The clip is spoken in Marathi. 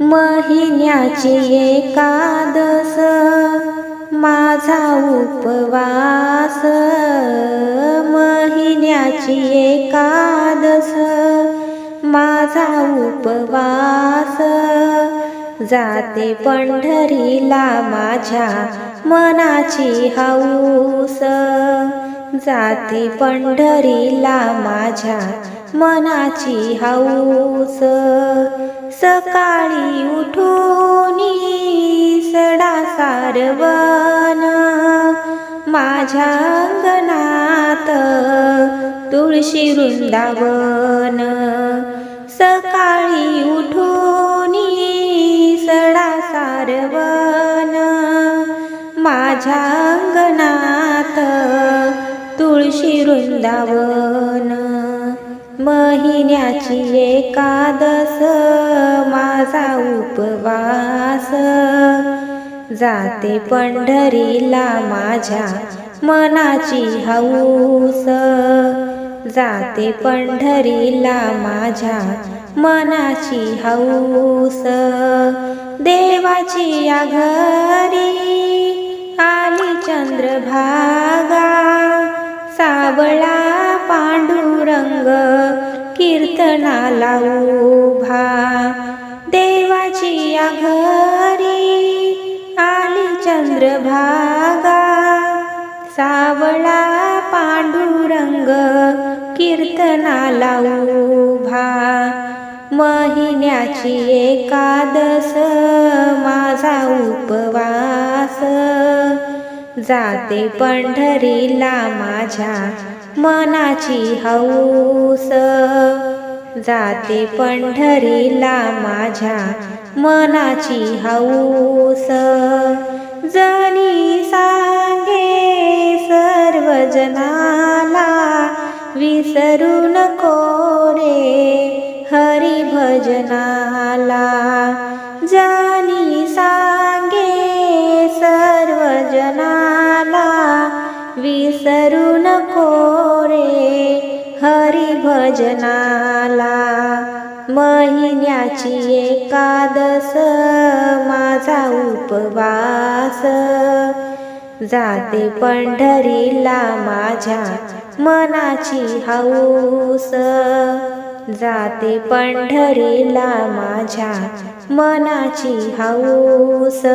महिन्याची एकादस माझा उपवास. महिन्याची एकादस माझा उपवास. जाते पंढरीला माझ्या मनाची हौस जाते पंढरीला माझ्या मनाची हौस. सकाळी उठून सडा सारवण. माझ्या अंगणात तुळशी वृंदावन. सकाळी उठून सडा सारवण. माझ्या अंगणात तुळशी वृंदावन. महिन्याची एकादस माझा उपवास. जाते पंढरीला माझ्या मनाची हौस. जाते पंढरीला माझ्या मनाची हौस. देवाची आघरी सावळा पांडुरंग कीर्तनाला उभा. देवाची या घरी आली चंद्रभागा. सावळा पांडुरंग कीर्तनाला उभा. महिन्याची एकादस माझा उपवास. जाते पंढरीला माझ्या मनाची हौस. जाते पंढरीला माझ्या मनाची हौस. जनी सांगे सर्वजनाला विसरू नको रे हरी विसरू नको रे भजनाला. महिन्याची एकादस माझा उपवास. जाते पंढरीला माझ्या मनाची हौस. जाते पंढरीला माझ्या मनाची हौस.